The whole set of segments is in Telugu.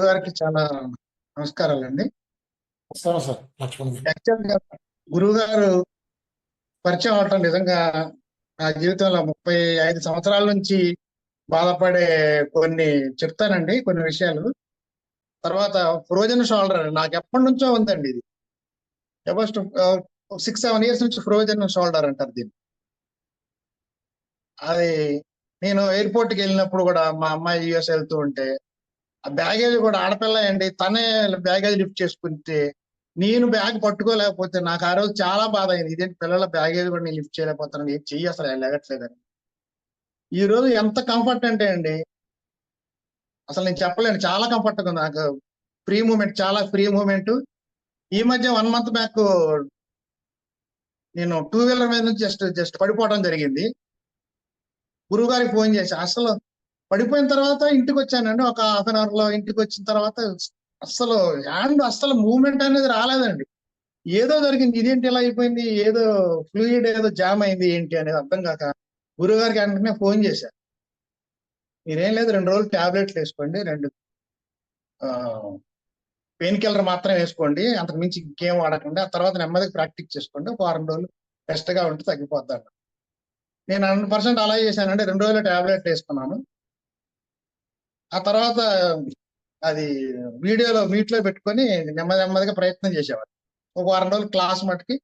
గారికి చాలా నమస్కారాలండి. నమస్కారం సార్. లక్ష్మణ్ గారు. యాక్చువల్గా గురువు గారు పరిచయం అవటం నిజంగా నా జీవితంలో ముప్పై ఐదు సంవత్సరాల నుంచి బాధపడే కొన్ని చెప్తానండి కొన్ని విషయాలు. తర్వాత ఫ్రోజన్ షోల్డర్ నాకు ఎప్పటి నుంచో ఉందండి ఇది. జస్ట్ సిక్స్ సెవెన్ ఇయర్స్ నుంచి ఫ్రోజన్ షోల్డర్ అంటారు దీన్ని. అది నేను ఎయిర్పోర్ట్కి వెళ్ళినప్పుడు కూడా మా అమ్మాయి యుఎస్ వెళ్తూ ఉంటే ఆ బ్యాగేజ్ కూడా ఆడపిల్ల అండి. తనే బ్యాగేజ్ లిఫ్ట్ చేసుకుంటే నేను బ్యాగ్ పట్టుకోలేకపోతే నాకు ఆ రోజు చాలా బాధ అయింది ఇదేంటి పిల్లల బ్యాగేజ్ కూడా నేను లిఫ్ట్ చేయలేకపోతున్నాను. ఏం చెయ్యి అసలు లెగట్లేదని ఈ రోజు ఎంత కంఫర్ట్ అంటే అండి అసలు నేను చెప్పలేను. చాలా కంఫర్ట్ ఉంది. నాకు ఫ్రీ మూమెంట్ చాలా ఫ్రీ మూమెంట్. ఈ మధ్య వన్ మంత్ బ్యాక్ నేను టూ వీలర్ మీద నుంచి జస్ట్ జస్ట్ పడిపోవడం జరిగింది. గురువు గారికి ఫోన్ చేసి అసలు పడిపోయిన తర్వాత ఇంటికి వచ్చానండి ఒక హాఫ్ అన్ అవర్లో ఇంటికి వచ్చిన తర్వాత అసలు హ్యాండ్ అసలు మూవ్మెంట్ అనేది రాలేదండి. ఏదో జరిగింది. ఇదేంటి ఇలా అయిపోయింది? ఏదో ఫ్లూయిడ్ ఏదో జామ్ అయింది ఏంటి అనేది అర్థం కాక గురువు గారికి వెంటనే ఫోన్ చేశారు మీరేం లేదు రెండు రోజులు టాబ్లెట్లు వేసుకోండి రెండు పెయిన్ కిల్లర్ మాత్రం వేసుకోండి అంతకు మించి ఇంకేం వాడకండి. ఆ తర్వాత నెమ్మదిగా ప్రాక్టీస్ చేసుకోండి. ఒక వారం రోజులు బెస్ట్గా ఉంటే తగ్గిపోద్ది నేను హండ్రెడ్ పర్సెంట్ అలా చేశానండి. రెండు రోజులు టాబ్లెట్ వేసుకున్నాను. ఆ తర్వాత అది వీడియోలో మీట్లో పెట్టుకొని నెమ్మది నెమ్మదిగా ప్రయత్నం చేసేవాడిని. ఒక వారం రోజులు క్లాస్ మట్టుకి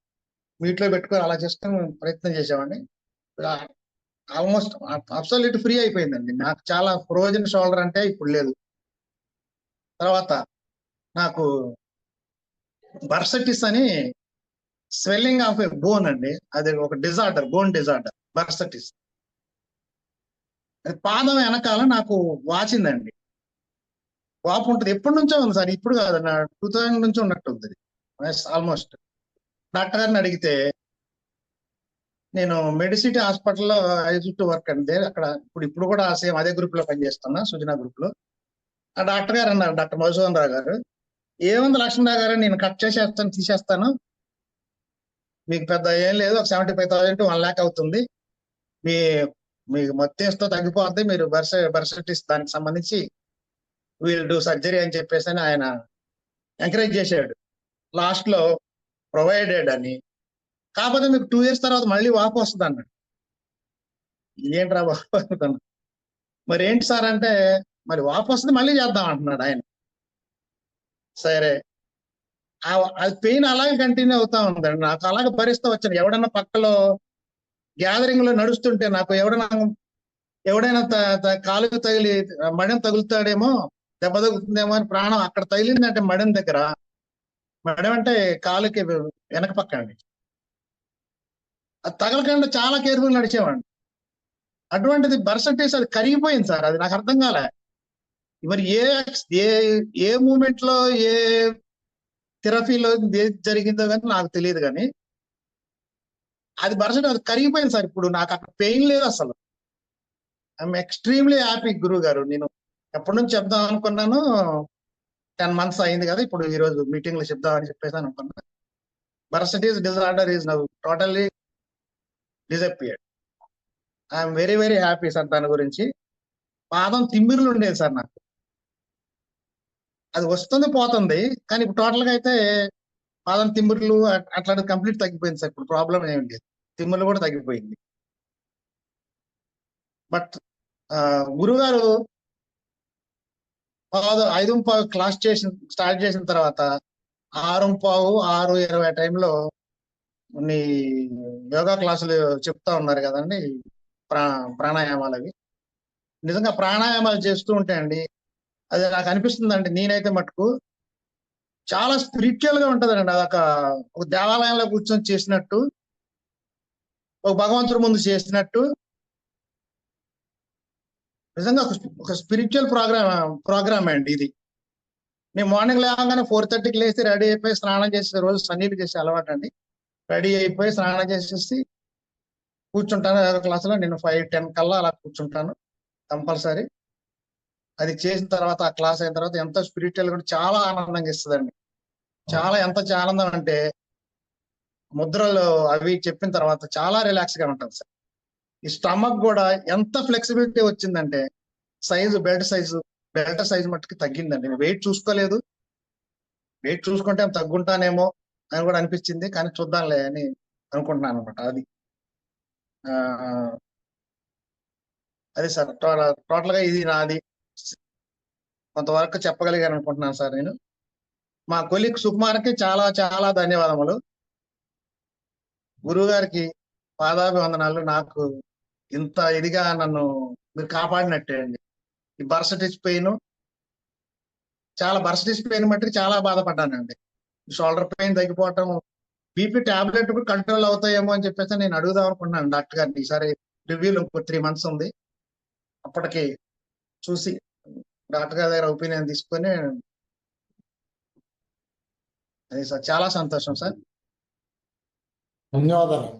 మీట్లో పెట్టుకొని అలా చేసుకొని ప్రయత్నం చేసేవాడిని. ఆల్మోస్ట్ అబ్సల్యూట్ ఫ్రీ అయిపోయిందండి. నాకు చాలా ఫ్రోజన్ షోల్డర్ అంటే ఇప్పుడు లేదు. తర్వాత నాకు బర్సటిస్ అని స్వెల్లింగ్ ఆఫ్ ఎ బోన్ అండి. అది ఒక డిజార్డర్ బోన్ డిజార్డర్ బర్సటిస్. పాదం వెనకాల నాకు వాచిందండి. వాపు ఉంటుంది. ఎప్పటి నుంచో ఉంది సార్. ఇప్పుడు కాదు. నా టూ థౌజండ్ నుంచి ఉన్నట్టు ఉంది ఆల్మోస్ట్ డాక్టర్ గారిని అడిగితే నేను మెడిసిటీ హాస్పిటల్లో ఐ వర్క్ అండి. అక్కడ ఇప్పుడు ఇప్పుడు కూడా సేమ్ అదే గ్రూప్లో పనిచేస్తున్నా సుజనా గ్రూప్లో ఆ డాక్టర్ గారు అన్నారు డాక్టర్ మధుసూదన్ రావు గారు ఏముంది లక్ష్మణరావు గారు నేను కట్ చేసేస్తాను తీసేస్తాను. మీకు పెద్ద ఏం లేదు. ఒక seventy five thousand one lakh అవుతుంది. మీ మీకు మొత్తం తగ్గిపోద్ది. మీరు బర్స బర్సటిస్ దానికి సంబంధించి వీల్ డూ సర్జరీ అని చెప్పేసి అని ఆయన ఎంకరేజ్ చేశాడు. లాస్ట్లో ప్రొవైడెడ్ అని. కాకపోతే మీకు టూ ఇయర్స్ తర్వాత మళ్ళీ వాపు వస్తుంది అన్నాడు. ఏంట్రా వాపు అనుకున్నా మరి ఏంటి సార్ అంటే మరి వాపు వస్తుంది మళ్ళీ చేద్దాం అంటున్నాడు ఆయన. సరే. ఆ- అది పెయిన్ అలాగే కంటిన్యూ అవుతా ఉందండి. నాకు అలాగే భరిస్తూ వచ్చాను ఎవడన్నా పక్కలో గ్యాదరింగ్లో నడుస్తుంటే నాకు ఎవడైనా ఎవడైనా త- కాలుకు తగిలి మడెం తగులుతాడేమో దెబ్బ తగులుతుందేమో అని ప్రాణం అక్కడ తగిలిందంటే మడెం దగ్గర. మడెం అంటే కాలుకి వెనక పక్క అండి. అది తగలకుండా చాలా కేర్ఫుల్ నడిచేవాడిని. అటువంటిది బర్సంటేజ్ అది కరిగిపోయింది సార్ అది నాకు అర్థం కాలే. మరి ఏ ఏ ఏ మూమెంట్లో ఏ థెరపీలో ఏది జరిగిందో కానీ నాకు తెలియదు కానీ అది బర్సెంట్ అది కరిగిపోయింది సార్. ఇప్పుడు నాకు అక్కడ పెయిన్ లేదు అసలు. ఐఎమ్ ఎక్స్ట్రీమ్లీ హ్యాపీ గురువు గారు. నేను ఎప్పటి నుంచి చెప్దాం అనుకున్నాను టెన్ మంత్స్ అయింది కదా ఇప్పుడు ఈ రోజు మీటింగ్లో చెప్దామని చెప్పేసి అనుకున్నా. Bursitis disorder is now totally disappeared I'm very very happy sir దాని గురించి. పాదం తిమ్మిరులు ఉండేది సార్ నాకు. అది వస్తుంది పోతుంది. కానీ ఇప్పుడు టోటల్గా అయితే పాదం తిమ్మిర్లు అట్లా కంప్లీట్ తగ్గిపోయింది సార్. ఇప్పుడు ప్రాబ్లం ఏమి లేదు. తిమ్మిర్లు కూడా తగ్గిపోయింది. బట్ గురుగారు పాదు ఐదు పావు క్లాస్ చేసిన స్టార్ట్ చేసిన తర్వాత ఆరు పావు ఆరు ఇరవై టైంలో కొన్ని యోగా క్లాసులు చెప్తా ఉన్నారు కదండి ప్రా ప్రాణాయామాలు అవి. నిజంగా ప్రాణాయామాలు చేస్తూ ఉంటాయండి అండి అది నాకు అనిపిస్తుందండి నేనైతే మటుకు చాలా స్పిరిచువల్గా ఉంటదండి. అదొక ఒక దేవాలయంలో కూర్చొని చేసినట్టు ఒక భగవంతుడి ముందు చేసినట్టు. నిజంగా ఒక స్పిరిచువల్ ప్రోగ్రామ్ ప్రోగ్రామ్ అండి ఇది. నేను మార్నింగ్ లేవగానే ఫోర్ థర్టీకి లేచి రెడీ అయిపోయి స్నానం చేసే రోజు సన్నీలు చేసే అలవాటు అండి రెడీ అయిపోయి స్నానం చేసేసి కూర్చుంటాను. యోగా క్లాసులో నేను ఫైవ్ టెన్ కల్లా అలా కూర్చుంటాను. కంపల్సరీ. అది చేసిన తర్వాత ఆ క్లాస్ అయిన తర్వాత ఎంత స్పిరిచువల్ కూడా చాలా ఆనందంగా ఇస్తుందండి. చాలా ఎంత ఆనందం అంటే ముద్రలు అవి చెప్పిన తర్వాత చాలా రిలాక్స్గా ఉంటుంది సార్. ఈ స్టమక్ కూడా ఎంత ఫ్లెక్సిబిలిటీ వచ్చిందంటే size belt size belt size మట్టుకి తగ్గిందండి. వెయిట్ చూసుకోలేదు. వెయిట్ చూసుకుంటే తగ్గుంటానేమో అని కూడా అనిపించింది. కానీ చూద్దాంలే అని అనుకుంటున్నాను అనమాట అది. అదే సార్. టోటల్గా ఇది నాది. కొంతవరకు చెప్పగలిగాను అనుకుంటున్నాను సార్ నేను. మా కొలిక్ సుకుమార్కి చాలా చాలా ధన్యవాదములు. గురువు గారికి పాదాభివందనాలు. నాకు ఇంత ఇదిగా నన్ను మీరు కాపాడినట్టే అండి. ఈ బర్సటిస్ పెయిన్ చాలా బర్సటిస్ పెయిన్ మట్టుకు చాలా బాధపడ్డానండి. షోల్డర్ పెయిన్ తగ్గిపోవటం బీపీ టాబ్లెట్ కూడా కంట్రోల్ అవుతాయేమో అని చెప్పేసి నేను అడుగుదాం అనుకున్నాను డాక్టర్ గారిని. ఈసారి రివ్యూలు ఇంకో త్రీ మంత్స్ ఉంది. అప్పటికి చూసి డాక్టర్ గారి దగ్గర ఒపీనియన్ తీసుకొని అది సార్ చాలా సంతోషం సార్. ధన్యవాదాలు.